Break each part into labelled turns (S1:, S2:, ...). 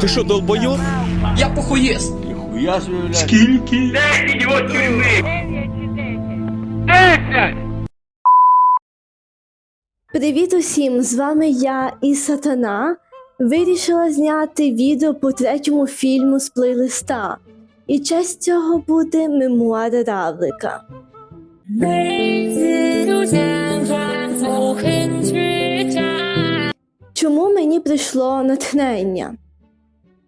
S1: Ти що, долбойоб?
S2: Я похуєст.
S3: Я
S1: Скільки?
S4: Десять його тюрми! Десять!
S5: Привіт усім! З вами я і Сатана. Вирішила зняти відео по третьому фільму з плейлиста. І честь цього буде мемуари Равлика. Чому мені прийшло натхнення?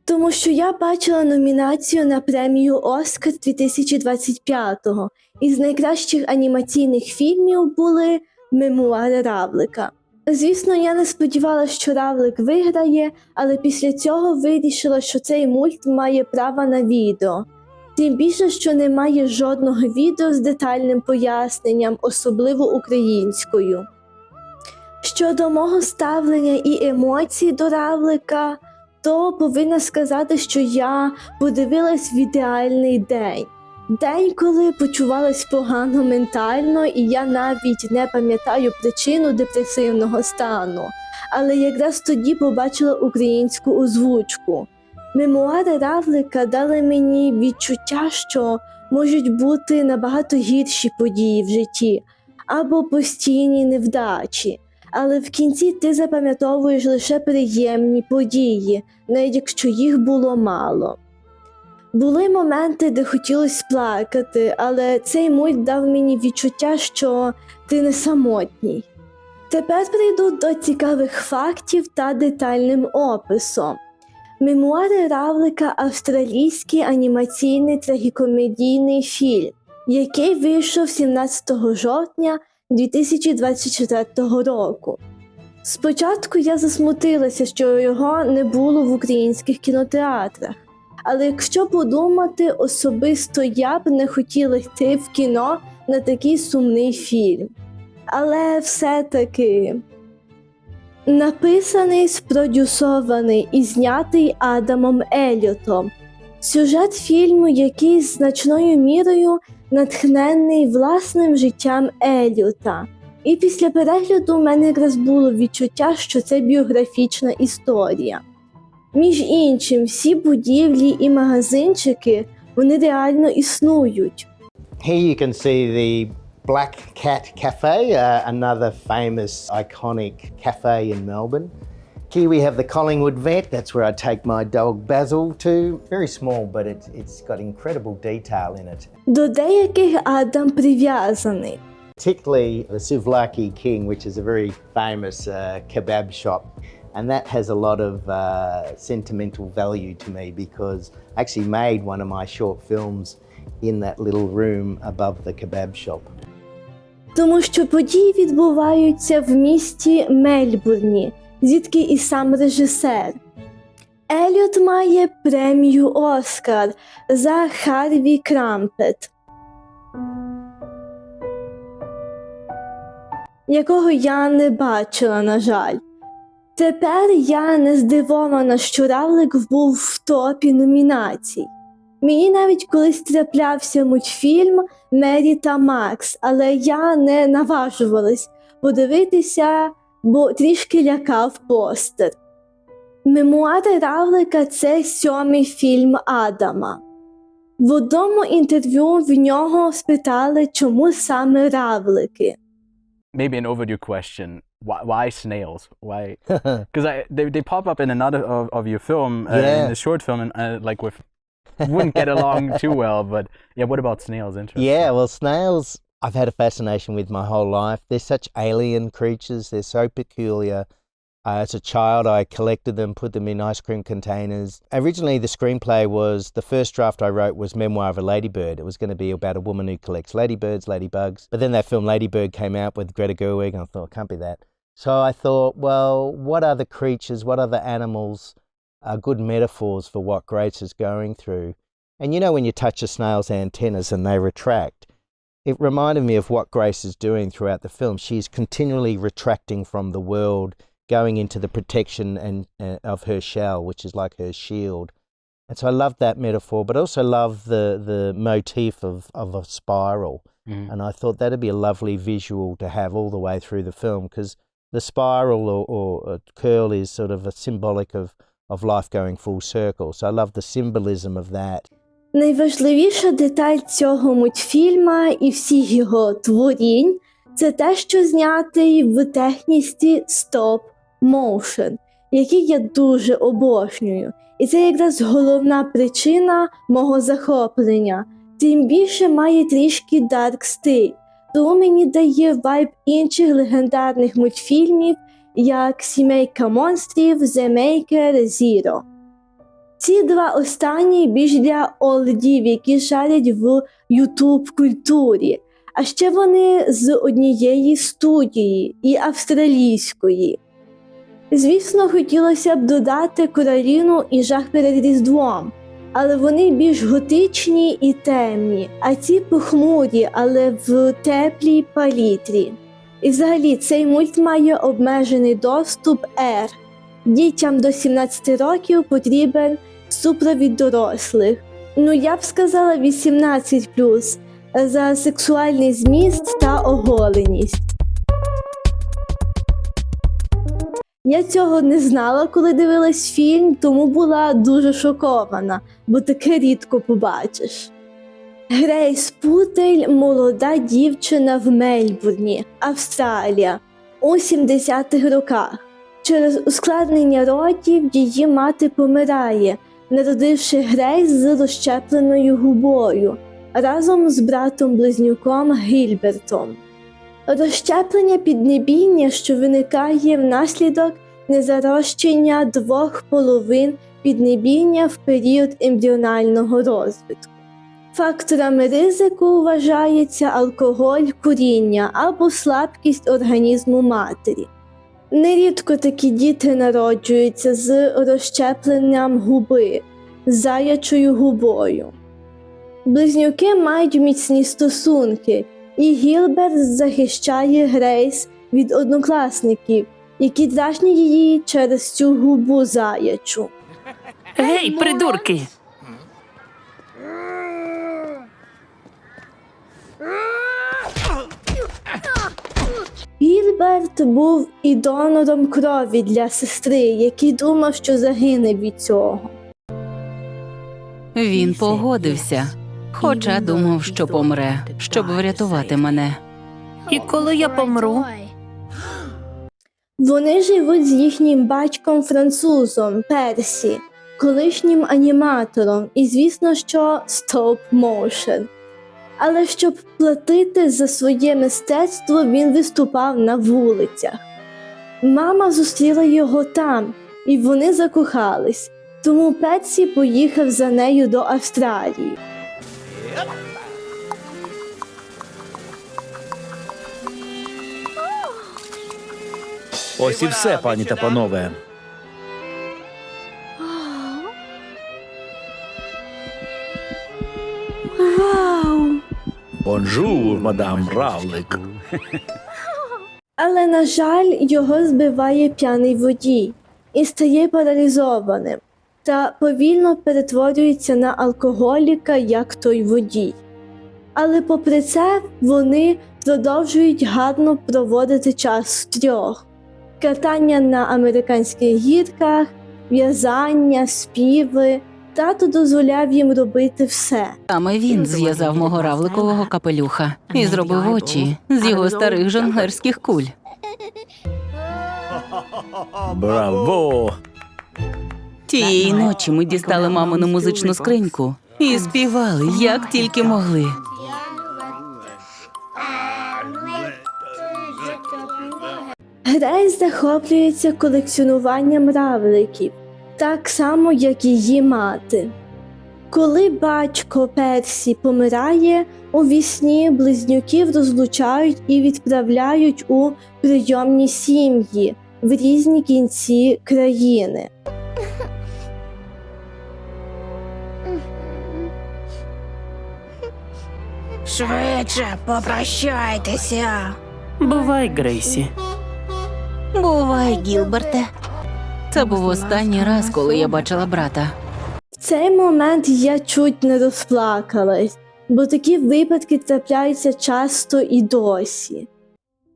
S5: Тому що я бачила номінацію на премію Оскар 2025-го. Із найкращих анімаційних фільмів були Мемуари Равлика. Звісно, я не сподівалася, що Равлик виграє, але після цього вирішила, що цей мульт має право на відео. Тим більше, що немає жодного відео з детальним поясненням, особливо українською. Щодо мого ставлення і емоцій до Равлика, то повинна сказати, що я подивилась в ідеальний день. День, коли почувалась погано ментально, і я навіть не пам'ятаю причину депресивного стану. Але якраз тоді побачила українську озвучку. Мемуари Равлика дали мені відчуття, що можуть бути набагато гірші події в житті або постійні невдачі. Але в кінці ти запам'ятовуєш лише приємні події, навіть якщо їх було мало. Були моменти, де хотілося плакати, але цей мульт дав мені відчуття, що ти не самотній. Тепер прийду до цікавих фактів та детальним описом. Мемуари Равлика австралійський анімаційний трагікомедійний фільм, який вийшов 17 жовтня 2024 року. Спочатку я засмутилася, що його не було в українських кінотеатрах. Але якщо подумати, особисто я б не хотіла йти в кіно на такий сумний фільм. Але все-таки написаний, спродюсований і знятий Адамом Еліотом. Сюжет фільму, який значною мірою натхнений власним життям Еліота. І після перегляду в мене якраз було відчуття, що це біографічна історія. Між іншим, всі будівлі і магазинчики вони реально існують.
S6: Here you can see the Black Cat Cafe, uh, another famous iconic cafe in Melbourne. Here we have the Collingwood Vet, that's where I take my dog Basil to. Very small, but it's, it's got incredible detail in it.
S5: До деяких Адам прив'язаний.
S6: Particularly the Souvlaki King, which is a very famous uh, kebab shop. And that has a lot of uh, sentimental value to me because I actually made one of my short films in that little room above the kebab shop.
S5: Тому що події відбуваються в місті Мельбурні, звідки і сам режисер. Еліот має премію Оскар за Харві Крампет, якого я не бачила, на жаль. Тепер я не здивована, що Равлик був в топі номінацій. Мені навіть колись траплявся мультфільм Мері та Макс, але я не наважувалась подивитися, бо трішки лякав постер. Мемуари Равлика це сьомий фільм Адама. В одному інтерв'ю в нього спитали, чому саме равлики.
S7: maybe an overdue question. Why, why snails? Why? Because I they, they pop up in another of, of your film, uh,
S6: Yeah.
S7: in the short film, and uh, like with wouldn't get along too well. But yeah, what about snails? Interesting.
S6: Yeah, well, snails I've had a fascination with my whole life. They're such alien creatures, they're so peculiar. Uh, as a child, I collected them, put them in ice cream containers. Originally, the screenplay was the first draft I wrote was Memoir of a Ladybird. It was going to be about a woman who collects ladybirds, ladybugs. But then that film Ladybird came out with Greta Gerwig, and I thought, can't be that. So I thought, well, what other creatures, what other animals are good metaphors for what Grace is going through? And you know, when you touch a snail's antennas and they retract, it reminded me of what Grace is doing throughout the film. She's continually retracting from the world, going into the protection and uh, of her shell, which is like her shield. And so I love that metaphor, but also love the the motif of, of a spiral.
S7: Mhm.
S6: And I thought that'd be a lovely visual to have all the way through the film because the spiral or, or curl is sort of a symbolic of, of life going full circle. So I love the symbolism of that.
S5: Найважливіша деталь цього мультфільма і всіх його творінь це те, що знятий в техніці стоп motion, який я дуже обожнюю. І це якраз головна причина мого захоплення. Тим більше має трішки дарк стиль, тому мені дає вайб інших легендарних мультфільмів, як Сімейка монстрів, The Maker, Zero. Ці два останні більш для олдів, які шарять в Ютуб культурі. А ще вони з однієї студії і австралійської. Звісно, хотілося б додати Короліну і жах перед Різдвом, але вони більш готичні і темні, а ці похмурі, але в теплій палітрі. І взагалі цей мульт має обмежений доступ R. Дітям до 17 років потрібен супровід дорослих. Ну я б сказала 18 за сексуальний зміст та оголеність. Я цього не знала, коли дивилась фільм, тому була дуже шокована, бо таке рідко побачиш. Грейс Путель молода дівчина в Мельбурні, Австралія, у 70-х роках. Через ускладнення родів її мати помирає, народивши Грейс з розщепленою губою разом з братом-близнюком Гільбертом. Розщеплення піднебіння, що виникає внаслідок незарощення двох половин піднебіння в період ембріонального розвитку. Факторами ризику вважається алкоголь, куріння або слабкість організму матері. Нерідко такі діти народжуються з розщепленням губи, заячою губою. Близнюки мають міцні стосунки, і Гілберт захищає Грейс від однокласників, які дражнять її через цю губу заячу.
S8: Гей, придурки!
S5: Гілберт був і донором крові для сестри, який думав, що загине від цього.
S8: Він погодився, хоча думав, що помре, щоб врятувати мене. І коли я помру,
S5: Вони живуть з їхнім батьком французом Персі, колишнім аніматором, і звісно, що стоп motion. Але щоб платити за своє мистецтво, він виступав на вулицях. Мама зустріла його там, і вони закохались. Тому Персі поїхав за нею до Австралії.
S1: Ось і все, пані та панове. Бонжур, мадам Равлик.
S5: Але, на жаль, його збиває п'яний водій і стає паралізованим та повільно перетворюється на алкоголіка, як той водій. Але попри це вони продовжують гарно проводити час трьох: катання на американських гірках, в'язання, співи. Тато дозволяв їм робити все.
S8: саме він зв'язав мого равликового капелюха і зробив очі з його старих жонглерських куль.
S1: Браво!
S8: Тієї ночі ми дістали мамину музичну скриньку і співали, як тільки могли.
S5: Грейс захоплюється колекціонуванням равликів, так само, як її мати. Коли батько Персі помирає, у вісні близнюків розлучають і відправляють у прийомні сім'ї в різні кінці країни.
S9: Швидше попрощайтеся.
S8: Бувай, Грейсі.
S9: Бувай, Гілберте.
S8: Це був останній раз, коли я бачила брата.
S5: В цей момент я чуть не розплакалась, бо такі випадки трапляються часто і досі.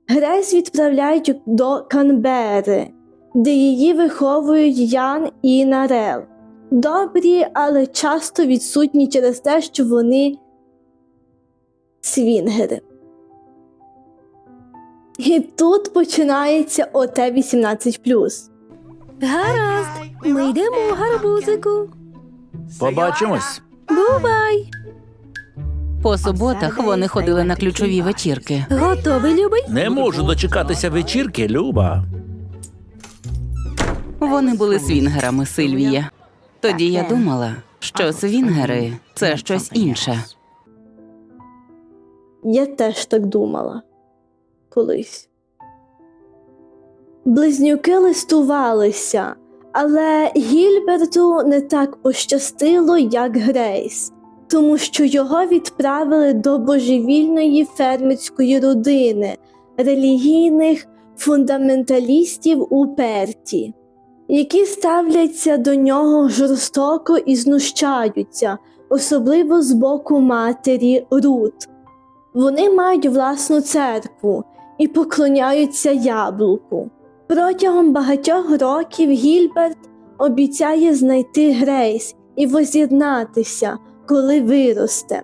S5: Грейс відправляють до Канбери, де її виховують Ян і Нарел. Добрі, але часто відсутні через те, що вони свінгери. І тут починається ОТ 18.
S2: Гаразд, ми йдемо, гарбузику.
S1: Побачимось.
S2: Бувай!
S8: По суботах вони ходили на ключові вечірки.
S2: Готовий, любий?
S1: Не можу дочекатися вечірки, Люба.
S8: Вони були свінгерами Сильвія. Тоді я думала, що свінгери це щось інше.
S5: Я теж так думала колись. Близнюки листувалися, але Гільберту не так пощастило, як Грейс, тому що його відправили до божевільної фермерської родини, релігійних фундаменталістів у Перті, які ставляться до нього жорстоко і знущаються, особливо з боку матері Рут. Вони мають власну церкву і поклоняються яблуку. Протягом багатьох років Гільберт обіцяє знайти Грейс і воз'єднатися, коли виросте.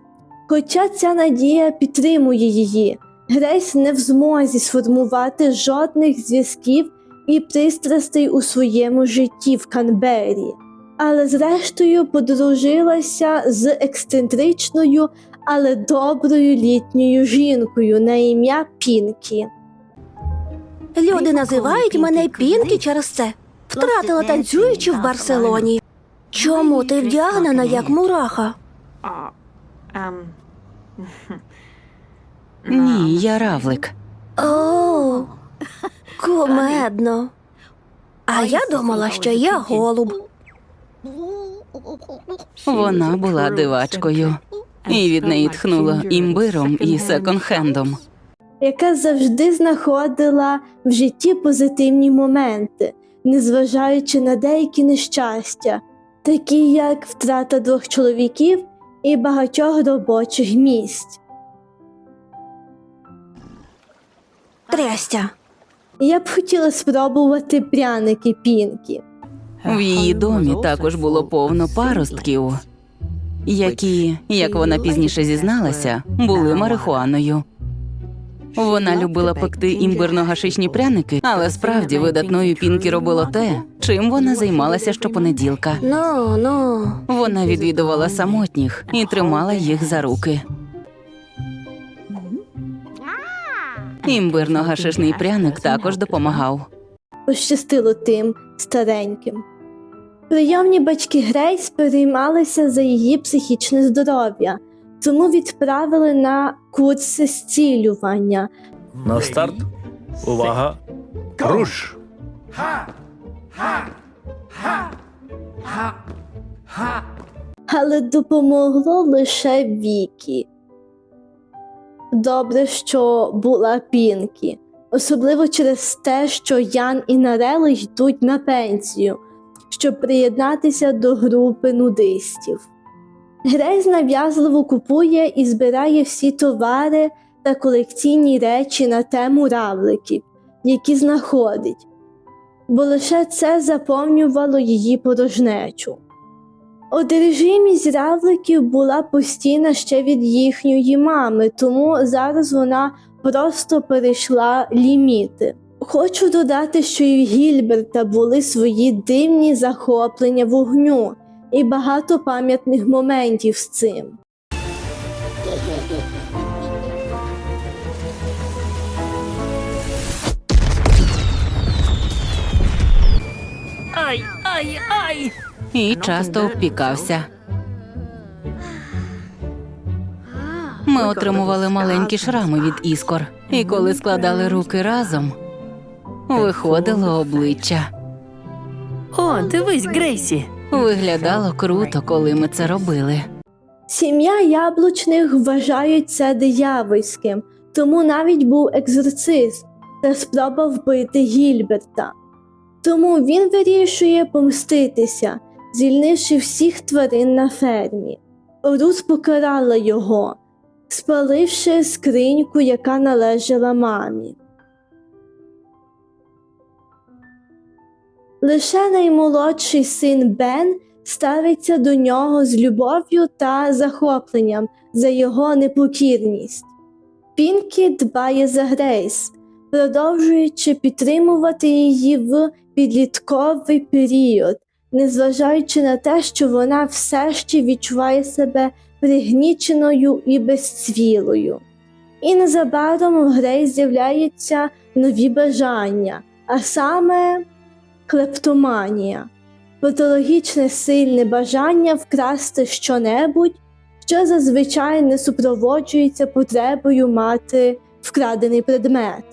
S5: Хоча ця надія підтримує її, Грейс не в змозі сформувати жодних зв'язків і пристрастей у своєму житті в Канбері, але зрештою подружилася з ексцентричною але доброю літньою жінкою на ім'я Пінкі.
S2: Люди називають мене Пінкі через це. Втратила танцюючи в Барселоні. Чому ти вдягнена як мураха?
S8: Ні, я равлик.
S2: О, кумедно. А я думала, що я голуб.
S8: Вона була дивачкою, і від неї тхнуло імбиром і секонд-хендом.
S5: Яка завжди знаходила в житті позитивні моменти, незважаючи на деякі нещастя, такі як втрата двох чоловіків і багатьох робочих місць.
S2: Трястя.
S5: Я б хотіла спробувати пряники Пінкі.
S8: В її домі також було повно паростків, які, як вона пізніше зізналася, були марихуаною. Вона любила пекти імбирно-гашичні пряники, але справді видатною Пінкі робило те, чим вона займалася щопонеділка.
S2: Ну, ну.
S8: Вона відвідувала самотніх і тримала їх за руки. Імбирно-гашишний пряник також допомагав.
S5: пощастило тим стареньким. Прийомні батьки Грейс переймалися за її психічне здоров'я, тому відправили на курси зцілювання,
S1: На старт. Увага. Руш.
S5: але допомогло лише Вікі. Добре, що була Пінкі, особливо через те, що Ян і Нарели йдуть на пенсію, щоб приєднатися до групи нудистів. Грейс нав'язливо купує і збирає всі товари та колекційні речі на тему равликів, які знаходить, бо лише це заповнювало її порожнечу. Одержимість равликів була постійна ще від їхньої мами, тому зараз вона просто перейшла ліміти. Хочу додати, що і в Гільберта були свої дивні захоплення вогню і багато пам'ятних моментів з цим.
S8: і часто обпікався. Ми отримували маленькі шрами від іскор, і коли складали руки разом, виходило обличчя.
S3: О, дивись, Грейсі.
S8: Виглядало круто, коли ми це робили.
S5: Сім'я яблучних вважають це диявольським, тому навіть був екзорцист та спроба вбити Гільберта. Тому він вирішує помститися, звільнивши всіх тварин на фермі. Рут покарала його, спаливши скриньку, яка належала мамі. Лише наймолодший син Бен ставиться до нього з любов'ю та захопленням за його непокірність. Пінкі дбає за Грейс, продовжуючи підтримувати її в підлітковий період, незважаючи на те, що вона все ще відчуває себе пригніченою і безцвілою. І незабаром у Грейс з'являються нові бажання, а саме клептоманія, патологічне сильне бажання вкрасти щонебудь, що зазвичай не супроводжується потребою мати вкрадений предмет.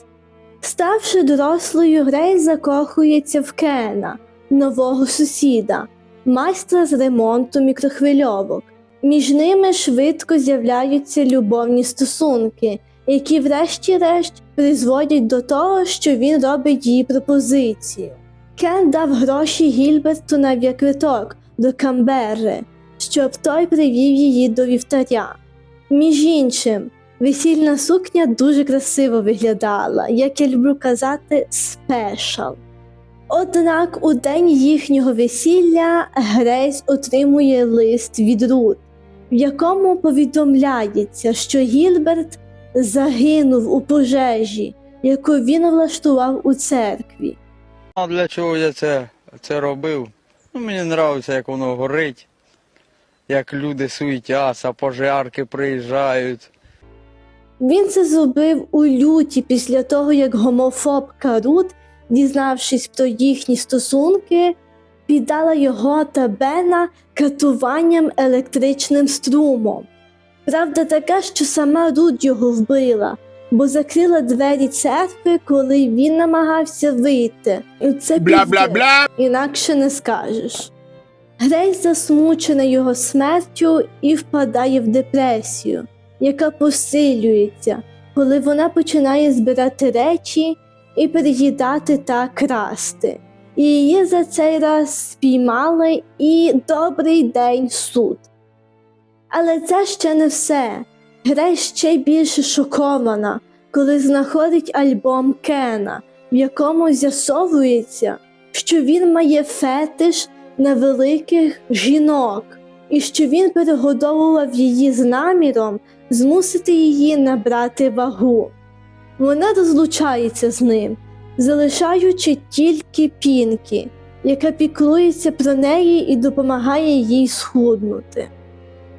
S5: Ставши дорослою, Грейс закохується в Кена, нового сусіда, майстра з ремонту мікрохвильовок. Між ними швидко з'являються любовні стосунки, які, врешті-решт, призводять до того, що він робить їй пропозицію. Кен дав гроші Гільберту на авіаквиток до Камберри, щоб той привів її до вівтаря. Між іншим, весільна сукня дуже красиво виглядала, як я люблю казати, спешал. Однак у день їхнього весілля Грейс отримує лист від Рут, в якому повідомляється, що Гільберт загинув у пожежі, яку він влаштував у церкві.
S10: А для чого я це, це робив? Ну, мені подобається, як воно горить, як люди суетяться, пожарки приїжджають.
S5: Він це зробив у люті після того, як гомофобка Рут, дізнавшись про їхні стосунки, піддала його та Бена катуванням електричним струмом. Правда така, що сама Рут його вбила, бо закрила двері церкви, коли він намагався вийти. І це
S4: Бля-бля-бля.
S5: інакше не скажеш. Грейс засмучена його смертю і впадає в депресію, яка посилюється, коли вона починає збирати речі і переїдати та красти. І її за цей раз спіймали і добрий день суд. Але це ще не все. Грейс ще більше шокована, коли знаходить альбом Кена, в якому з'ясовується, що він має фетиш на великих жінок, і що він перегодовував її з наміром змусити її набрати вагу. Вона розлучається з ним, залишаючи тільки пінкі, яка піклується про неї і допомагає їй схуднути.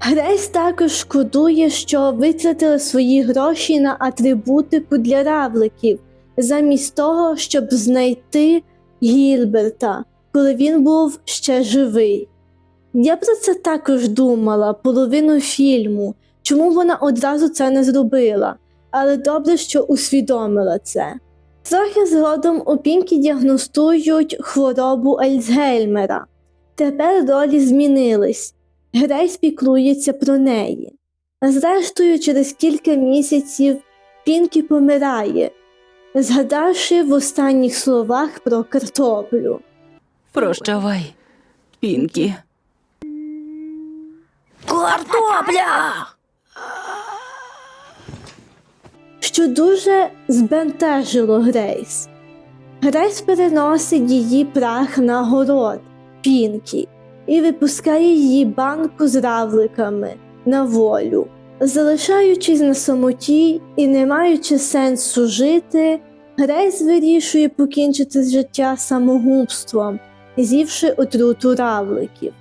S5: Грейс також шкодує, що витратила свої гроші на атрибутику для равликів, замість того, щоб знайти Гільберта, коли він був ще живий. Я про це також думала половину фільму, чому вона одразу це не зробила, але добре, що усвідомила це. Трохи згодом у Пінкі діагностують хворобу Альцгеймера. Тепер ролі змінились. Грейс піклується про неї. А зрештою, через кілька місяців Пінкі помирає, згадавши в останніх словах про картоплю.
S8: Прощавай, Пінкі.
S2: Картопля!
S5: що дуже збентежило Грейс. Грейс переносить її прах на город Пінкі і випускає її банку з равликами на волю. Залишаючись на самоті і не маючи сенсу жити, Грейс вирішує покінчити життя самогубством, з'ївши отруту равликів.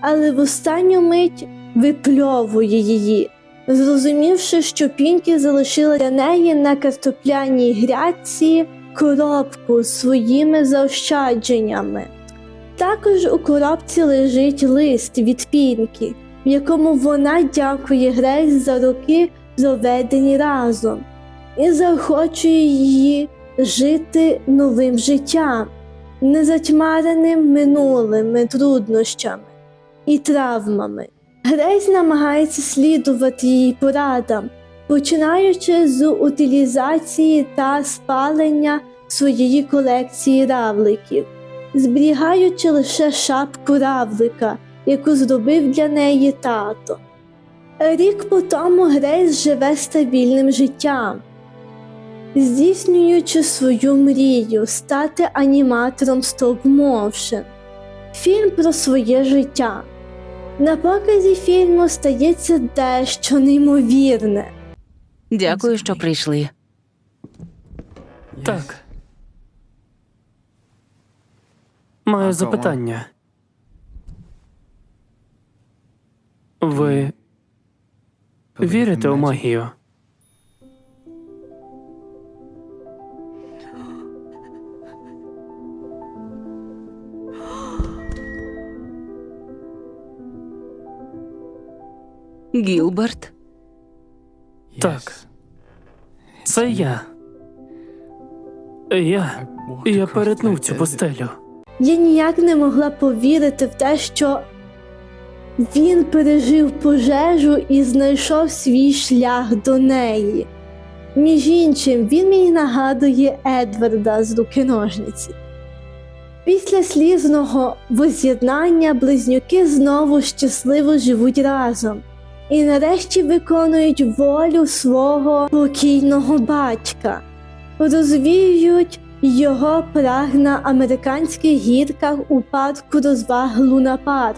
S5: Але в останню мить випльовує її, зрозумівши, що Пінкі залишила для неї на картопляній грядці коробку з своїми заощадженнями. Також у коробці лежить лист від Пінкі, в якому вона дякує Грейс за роки, проведені разом, і заохочує її жити новим життям, не затьмареним минулими труднощами і травмами. Грейс намагається слідувати її порадам, починаючи з утилізації та спалення своєї колекції равликів, зберігаючи лише шапку равлика, яку зробив для неї тато. Рік по тому Грейс живе стабільним життям. здійснюючи свою мрію стати аніматором стоп моушен. Фільм про своє життя. На показі фільму стається дещо неймовірне.
S8: Дякую, що прийшли.
S3: Так. Маю запитання. Ви вірите у магію?
S8: Гілберт,
S3: Так. Це я. Я. Я перетнув цю постелю.
S5: Я ніяк не могла повірити в те, що він пережив пожежу і знайшов свій шлях до неї. Між іншим, він мені нагадує Едварда з руки ножниці. Після слізного воз'єднання близнюки знову щасливо живуть разом і нарешті виконують волю свого покійного батька, розвіюють його праг на американських гірках у парку розваг Луна Парк,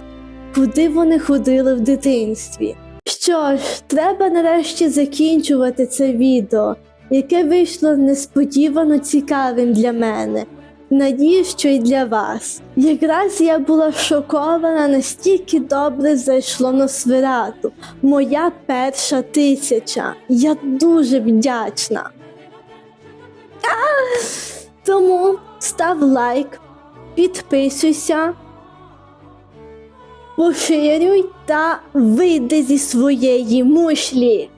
S5: куди вони ходили в дитинстві. Що ж, треба нарешті закінчувати це відео, яке вийшло несподівано цікавим для мене. Надію, що й для вас. Якраз я була шокована, настільки добре зайшло на Сверату. Моя перша тисяча. Я дуже вдячна. А! Тому став лайк, підписуйся, поширюй та вийди зі своєї мушлі.